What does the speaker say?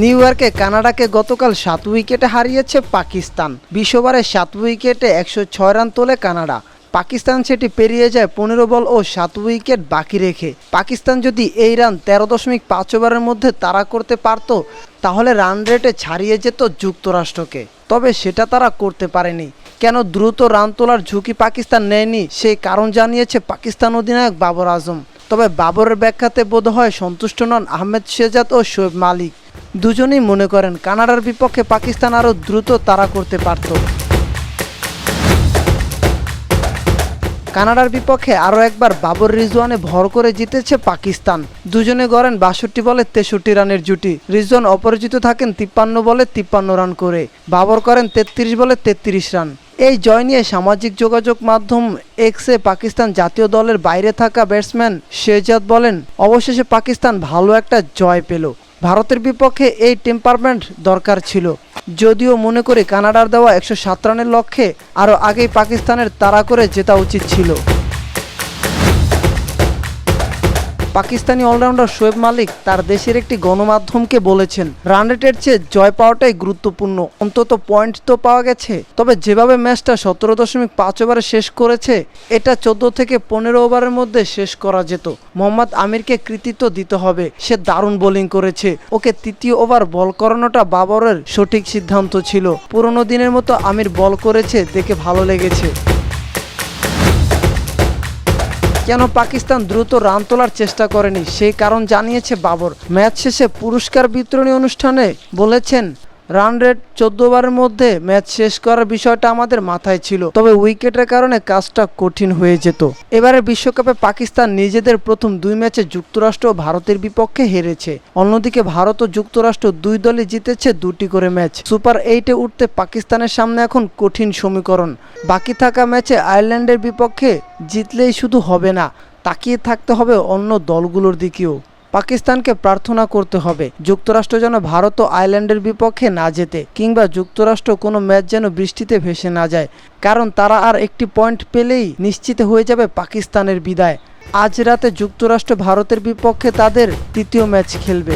New ইয়র্কে কানাডাকে গতকাল সাত উইকেটে হারিয়েছে পাকিস্তান। বিশ্ববারে সাত উইকেটে একশো ছয় রান তোলে কানাডা। পাকিস্তান সেটি পেরিয়ে যায় পনেরো বল ও সাত উইকেট বাকি রেখে। পাকিস্তান যদি এই রান তেরো দশমিক পাঁচ ওভারের মধ্যে তারা করতে পারত, তাহলে রান রেটে ছাড়িয়ে যেত যুক্তরাষ্ট্রকে। তবে সেটা তারা করতে পারেনি। কেন দ্রুত রান তোলার ঝুঁকি পাকিস্তান নেয়নি সেই কারণ জানিয়েছে পাকিস্তান অধিনায়ক বাবর আজম। তবে বাবরের ব্যাখ্যাতে বোধহয় সন্তুষ্ট নন আহমেদ শেজাদ ও শোয়েব মালিক। দুজনেই মনে করেন কানাডার বিপক্ষে পাকিস্তান আরও দ্রুত তাড়া করতে পারত। কানাডার বিপক্ষে আরও একবার বাবর রিজওয়ানে ভর করে জিতেছে পাকিস্তান। দুজনে গড়েন বাষট্টি বলে তেষট্টি রানের জুটি। রিজওয়ান অপরাজিত থাকেন তিপ্পান্ন বলে তিপ্পান্ন রান করে। বাবর করেন তেত্রিশ বলে তেত্রিশ রান। এই জয় নিয়ে সামাজিক যোগাযোগ মাধ্যম এক্সে পাকিস্তান জাতীয় দলের বাইরে থাকা ব্যাটসম্যান শেজাদ বলেন, অবশেষে পাকিস্তান ভালো একটা জয় পেল। ভারতের বিপক্ষে এই টেম্পারমেন্ট দরকার ছিল। যদিও মনে করে কানাডার দেওয়া একশো সাত রানের লক্ষ্যে আরও আগেই পাকিস্তানের তাড়া করে জেতা উচিত ছিল। পাকিস্তানি অলরাউন্ডার শোয়েব মালিক তার দেশের একটি গণমাধ্যমকে বলেছেন, রান রেটের চেয়ে জয় পাওয়াটাই গুরুত্বপূর্ণ। অন্তত পয়েন্ট তো পাওয়া গেছে। তবে যেভাবে ম্যাচটা সতেরো দশমিক পাঁচ ওভারে শেষ করেছে, এটা চোদ্দ থেকে পনেরো ওভারের মধ্যে শেষ করা যেত। মোহাম্মদ আমিরকে কৃতিত্ব দিতে হবে। সে দারুণ বোলিং করেছে। ওকে তৃতীয় ওভার বল করানোটা বাবরের সঠিক সিদ্ধান্ত ছিল। পুরনো দিনের মতো আমির বল করেছে, দেখে ভালো লেগেছে। কেন পাকিস্তান দ্রুত রান তোলার চেষ্টা করেনি? সেই কারণ জানিয়েছে বাবর। ম্যাচ শেষে পুরস্কার বিতরণী অনুষ্ঠানে বলেছেন রান রেট চোদ্দ মধ্যে ম্যাচ শেষ করার বিষয়টা আমাদের মাথায় ছিল। তবে উইকেটের কারণে কাজটা কঠিন হয়ে যেত। এবারে বিশ্বকাপে পাকিস্তান নিজেদের প্রথম দুই ম্যাচে যুক্তরাষ্ট্র ও ভারতের বিপক্ষে হেরেছে। অন্যদিকে ভারত ও যুক্তরাষ্ট্র দুই দলই জিতেছে দুটি করে ম্যাচ। সুপার এইটে উঠতে পাকিস্তানের সামনে এখন কঠিন সমীকরণ। বাকি থাকা ম্যাচে আয়ারল্যান্ডের বিপক্ষে জিতলেই শুধু হবে না, তাকিয়ে থাকতে হবে অন্য দলগুলোর দিকেও। পাকিস্তানকে প্রার্থনা করতে হবে। যুক্তরাষ্ট্র যেন ভারত ও আয়ারল্যান্ডের বিপক্ষে না যেতে কিংবা যুক্তরাষ্ট্র কোনো ম্যাচ যেন বৃষ্টিতে ভেসে না যায়। কারণ তারা আর একটি পয়েন্ট পেলেই নিশ্চিত হয়ে যাবে পাকিস্তানের বিদায়। আজ রাতে যুক্তরাষ্ট্র ভারতের বিপক্ষে তাদের তৃতীয় ম্যাচ খেলবে।